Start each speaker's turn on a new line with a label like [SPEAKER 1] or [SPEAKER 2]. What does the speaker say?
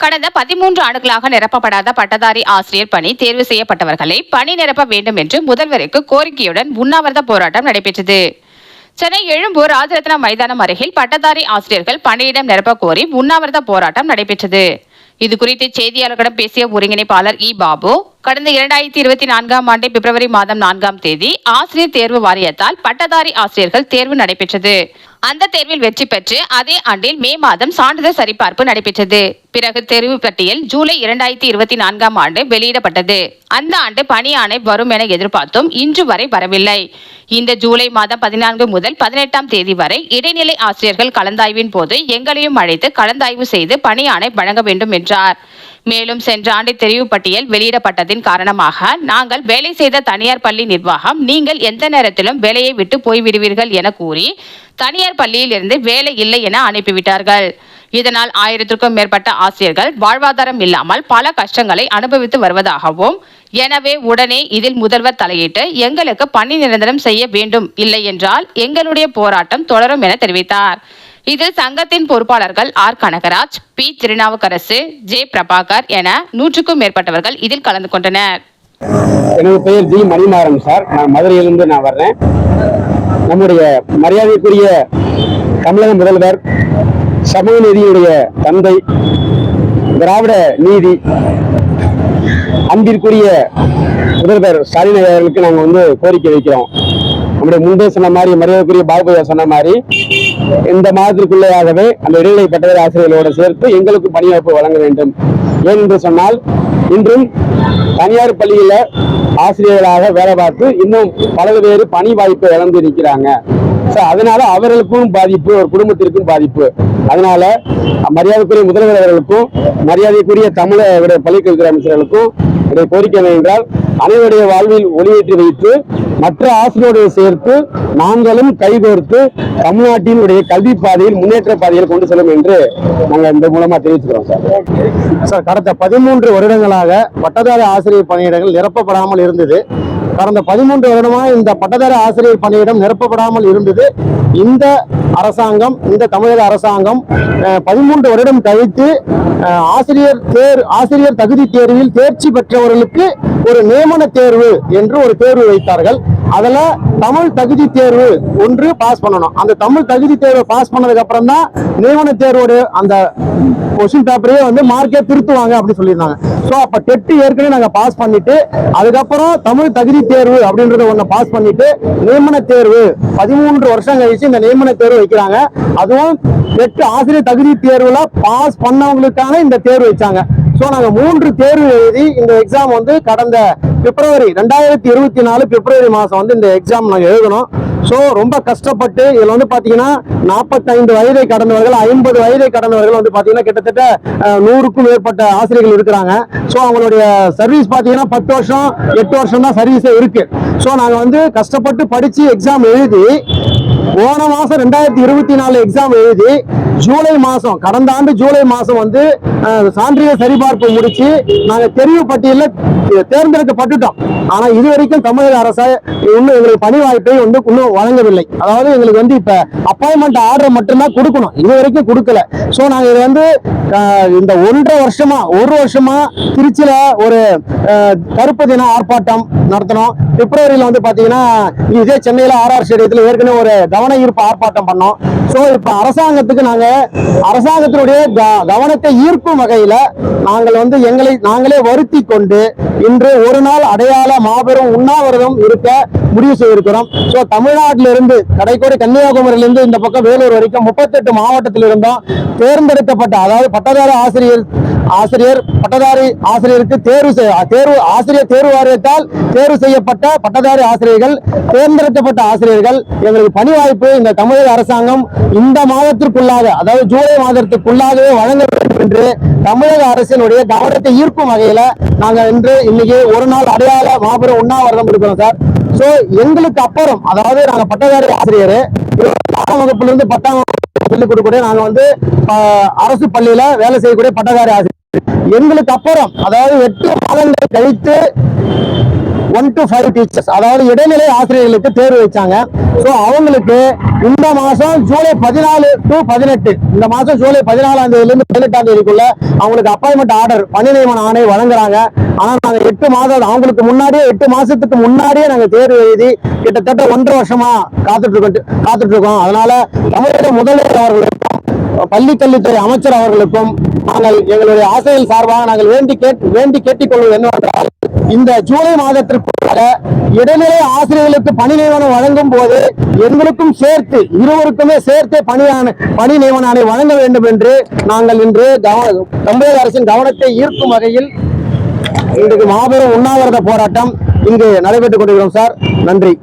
[SPEAKER 1] கடந்த பதிமூன்று ஆண்டுகளாக நிரப்பப்படாத பட்டதாரி ஆசிரியர் பணி தேர்வு செய்யப்பட்டவர்களை பணி நிரப்ப வேண்டும் என்று முதல்வருக்கு கோரிக்கையுடன் உண்ணாவிரத போராட்டம் நடைபெற்றது. சென்னை எழும்பூர் ராஜரத்னம் மைதானம் அருகில் பட்டதாரி ஆசிரியர்கள் பணியிடம் நிரப்ப கோரி உண்ணாவிரத போராட்டம் நடைபெற்றது. இது குறித்து செய்தியாளர்களிடம் பேசிய ஒருங்கிணைப்பாளர் இ. பாபு கடந்த இரண்டாயிரத்தி இருபத்தி நான்காம் ஆண்டு பிப்ரவரி மாதம் நான்காம் தேதி ஆசிரியர் தேர்வு வாரியத்தால் பட்டதாரி ஆசிரியர்கள் தேர்வு நடைபெற்றது. அந்த தேர்வில் வெற்றி பெற்று அதே ஆண்டில் மே மாதம் சான்றிதழ் சரிபார்ப்பு நடைபெற்றது. பிறகு தெரிவு பட்டியல் ஜூலை இரண்டாயிரத்தி இருபத்தி நான்காம் ஆண்டு வெளியிடப்பட்டது. அந்த ஆண்டு பணி ஆணை வரும் என எதிர்பார்த்தும் இன்று வரை வரவில்லை. இந்த ஜூலை மாதம் பதினான்கு முதல் பதினெட்டாம் தேதி வரை இடைநிலை ஆசிரியர்கள் கலந்தாய்வின் போது எங்களையும் அழைத்து கலந்தாய்வு செய்து பணி ஆணை வழங்க வேண்டும் என்றார். மேலும் சென்ற ஆண்டு தெரிவு பட்டியல் வெளியிடப்பட்டதின் காரணமாக நாங்கள் வேலை செய்த தனியார் பள்ளி நிர்வாகம் நீங்கள் எந்த நேரத்திலும் வேலையை விட்டு போய்விடுவீர்கள் என கூறி தனியார் பள்ளியில் இருந்து வேலை இல்லை என அனுப்பிவிட்டார்கள். இதனால் ஆயிரத்திற்கும் மேற்பட்ட ஆசிரியர்கள் வாழ்வாதாரம் இல்லாமல் பல கஷ்டங்களை அனுபவித்து வருவதாகவும் எனவே உடனே இதில் முதல்வர் தலையிட்டு எங்களுக்கு பணி நிரந்தரம் செய்ய வேண்டும் இல்லை என்றால் எங்களுடைய போராட்டம் தொடரும் என தெரிவித்தார். இதில் சங்கத்தின் பொறுப்பாளர்கள் R. Kanagaraj P. Thirunavukkarasu J. Prabhakar என நூற்றுக்கும் மேற்பட்டவர்கள் இதில் கலந்து கொண்டனர்.
[SPEAKER 2] எனது பெயர் ஜி. மணிமாறன் சார். நான் மதுரையிலிருந்து நான் வர்றேன். நம்முடைய மரியாதைக்குரிய தமிழக முதல்வர் சமூகநீதியுடைய தந்தை திராவிட நீதி அன்பிற்குரிய முதல்வர் ஸ்டாலின் அவர்களுக்கு நாங்கள் வந்து கோரிக்கை வைக்கிறோம். நம்முடைய முன்பே சொன்ன மாதிரி மரியாதைக்குரிய பாபுதா சொன்ன மாதிரி இந்த மாதத்திற்குள்ளேயாகவே அந்த இடைநிலை பட்டதாரி ஆசிரியர்களோடு சேர்த்து எங்களுக்கு பணியாய்ப்பு வழங்க வேண்டும் ஏன் என்று சொன்னால் இன்றும் தனியார் பள்ளியில ஆசிரியர்களாக வேலை பார்த்து இன்னும் பல பேர் பணி வாய்ப்பை இழந்து இருக்கிறாங்க ஸோ அதனால அவர்களுக்கும் பாதிப்பு ஒரு குடும்பத்திற்கும் பாதிப்பு. அதனால மரியாதைக்குரிய முதல்வர் அவர்களுக்கும் மரியாதைக்குரிய தமிழக பள்ளிக்கல்வித்துறை அமைச்சர்களுக்கும் இதை கோரிக்கை என்றால் அனைவருடைய வாழ்வில் ஒளியேற்றி வைத்து மற்ற ஆசிரியரோடு சேர்த்து நாங்களும் கைகோர்த்து தமிழ்நாட்டினுடைய கல்வி பாதையில் முன்னேற்ற பாதையில் கொண்டு செல்லும் என்று நாங்கள் இந்த மூலமாக தெரிவிச்சுக்கிறோம் சார்.
[SPEAKER 3] சார் கடந்த பதிமூன்று வருடங்களாக பட்டதாரி ஆசிரியர் பணியிடங்கள் நிரப்பப்படாமல் இருந்தது. கடந்த பதிமூன்று வருடமா இந்த பட்டதாரி ஆசிரியர் பணியிடம் நிரப்பப்படாமல் இருந்தது. இந்த அரசாங்கம் இந்த தமிழக அரசாங்கம் பதிமூன்று வருடம் கழித்து ஆசிரியர் தேர் ஆசிரியர் தகுதி தேர்வில் தேர்ச்சி பெற்றவர்களுக்கு ஒரு நியமன தேர்வு என்று ஒரு தேர்வு வைத்தார்கள். அதில் தமிழ் தகுதி தேர்வு ஒன்று பாஸ் பண்ணணும். அந்த தமிழ் தகுதி தேர்வை பாஸ் பண்ணதுக்கு அப்புறம் தான் நியமன தேர்வோடைய அந்த கொஸ்டின் பேப்பரையே வந்து மார்க்கே திருத்துவாங்க அப்படின்னு சொல்லியிருந்தாங்க. ஸோ அப்போ டெட்டு ஏற்கனவே நாங்கள் பாஸ் பண்ணிட்டு அதுக்கப்புறம் தமிழ் தகுதி தேர்வு அப்படின்றத ஒன்று பாஸ் பண்ணிட்டு நியமன தேர்வு பதிமூன்று வருஷம் கழிச்சு இந்த நியமன தேர்வு வைக்கிறாங்க. அதுவும் டெட்டு ஆசிரியர் தகுதி தேர்வில் பாஸ் பண்ணவங்களுக்கான இந்த தேர்வு வச்சாங்க. ஸோ நாங்கள் மூன்று தேர்வு எழுதி இந்த எக்ஸாம் வந்து கடந்த பிப்ரவரி ரெண்டாயிரத்தி இருபத்தி நாலு பிப்ரவரி மாதம் வந்து இந்த எக்ஸாம் நாங்கள் எழுதணும். ஸோ ரொம்ப கஷ்டப்பட்டு இதில் வந்து பார்த்தீங்கன்னா நாற்பத்தைந்து வயதை கடந்தவர்கள் ஐம்பது வயதை கடந்தவர்கள் வந்து பார்த்தீங்கன்னா கிட்டத்தட்ட நூறுக்கும் மேற்பட்ட ஆசிரியர்கள் இருக்கிறாங்க. ஸோ அவங்களுடைய சர்வீஸ் பார்த்தீங்கன்னா பத்து வருஷம் எட்டு வருஷம் தான் சர்வீஸே இருக்கு. ஸோ நாங்கள் வந்து கஷ்டப்பட்டு படித்து எக்ஸாம் எழுதி போன மாதம் ரெண்டாயிரத்தி இருபத்தி நாலு எக்ஸாம் எழுதி ஜூலை மாதம் கடந்த ஆண்டு ஜூலை மாதம் வந்து சான்றிதழ் சரிபார்ப்பு முடிச்சு நாங்கள் தெரிவு பட்டியலில் தேர்ந்தெடுக்கப்பட்டுட்டோம். ஆனால் இது வரைக்கும் தமிழக அரசு இன்னும் எங்களுக்கு பணி வாய்ப்பை வந்து இன்னும் வழங்கவில்லை. அதாவது எங்களுக்கு வந்து இப்போ அப்பாயின்மெண்ட் ஆர்டர் மட்டும்தான் கொடுக்கணும். இது வரைக்கும் கொடுக்கல. ஸோ நாங்கள் இது வந்து இந்த ஒன்றரை வருஷமா ஒரு வருஷமா திருச்சியில் ஒரு கருப்பு தின ஆர்ப்பாட்டம் நடத்தினோம். பிப்ரவரியில் வந்து பார்த்தீங்கன்னா இதே சென்னையில் ஆர்ஆர் ஸ்டேடியத்தில் ஏற்கனவே ஒரு கவன ஈர்ப்பு ஆர்ப்பாட்டம் பண்ணோம். ஸோ இப்போ அரசாங்கத்துக்கு நாங்கள் அரசாங்கத்தினுடைய க- கவனத்தை ஈர்க்கும் வகையில நாங்கள் வந்து எங்களை நாங்களே வருத்தி கொண்டு இன்று ஒரு நாள் அடையாள மாபெரும் உண்ணாவிரதம் இருக்க முடிவு செய்திருக்கிறோம். சோ தமிழ்நாட்டிலிருந்து கடைக்கோடி கன்னியாகுமரியிலிருந்து இந்த பக்கம் வேலூர் வரைக்கும் முப்பத்தெட்டு மாவட்டத்தில் இருந்தும் தேர்ந்தெடுக்கப்பட்ட அதாவது பட்டதாரி ஆசிரியர் ஆசிரியர் பட்டதாரி ஆசிரியருக்கு தேர்வு தேர்வு ஆசிரியர் தேர்வு வாரியத்தால் தேர்வு செய்யப்பட்ட பட்டதாரி ஆசிரியர்கள் தேர்ந்தெடுக்கப்பட்ட ஆசிரியர்கள் எங்களுக்கு பணி வாய்ப்பு இந்த தமிழக அரசாங்கம் இந்த மாதத்திற்குள்ளாக அதாவது ஜூலை மாதத்திற்குள்ளாகவே வழங்க வேண்டும் என்று தமிழக அரசினுடைய கவனத்தை ஈர்க்கும் வகையில நாங்கள் இன்று இன்னைக்கு ஒரு நாள் அடையாள மாபெரும் உண்ணாவிரதம் இருக்கிறோம் சார். சோ எங்களுக்கு அப்புறம் அதாவது நாங்க பட்டதாரி ஆசிரியர் ஆறாம் வகுப்புல இருந்து பத்தாம் வகுப்பு சொல்லிக் கொடுக்கக்கூடிய நாங்க வந்து அரசு பள்ளியில வேலை செய்யக்கூடிய பட்டதாரி ஆசிரியர். எங்களுக்கு அப்புறம் அதாவது எட்டு மாதங்கள் கழித்து ஒன் டு ஃபைவ் டீச்சர்ஸ் அதாவது இடைநிலை ஆசிரியர்களுக்கு தேர்வு வச்சாங்க. ஸோ அவங்களுக்கு இந்த மாதம் ஜூலை பதினாலு டு பதினெட்டு இந்த மாதம் ஜூலை பதினாலாம் தேதியிலேருந்து பதினெட்டாம் தேதிக்குள்ள அவங்களுக்கு அப்பாயின்மெண்ட் ஆர்டர் பணி நியமன ஆணை வழங்குறாங்க. ஆனால் நாங்கள் எட்டு மாதம் அவங்களுக்கு முன்னாடியே எட்டு மாதத்துக்கு முன்னாடியே நாங்கள் தேர்வு எழுதி கிட்டத்தட்ட ஒன்றரை வருஷமாக காத்துட்ருக்கோம் காத்துட்ருக்கோம் அதனால் அதனால தமிழக முதல்வர் அவர்களுக்கும் பள்ளி கல்வித்துறை அமைச்சர் அவர்களுக்கும் நாங்கள் எங்களுடைய ஆசையில் சார்பாக நாங்கள் வேண்டி கேட் வேண்டி கேட்டுக்கொள்வது என்னவென்றால் இந்த ஜூலை மாதத்திற்குள்ளாக இடைநிலை ஆசிரியர்களுக்கு பணி நியமனம் வழங்கும் போது எங்களுக்கும் சேர்த்து இருவருக்குமே சேர்த்து பணியான பணி நியமன ஆணை வழங்க வேண்டும் என்று நாங்கள் இன்று கவன தமிழக அரசின் கவனத்தை ஈர்க்கும் வகையில் இன்றைக்கு மாபெரும் உண்ணாவிரத போராட்டம் இங்கு நடைபெற்றுக் கொண்டிருக்கிறோம் சார். நன்றி.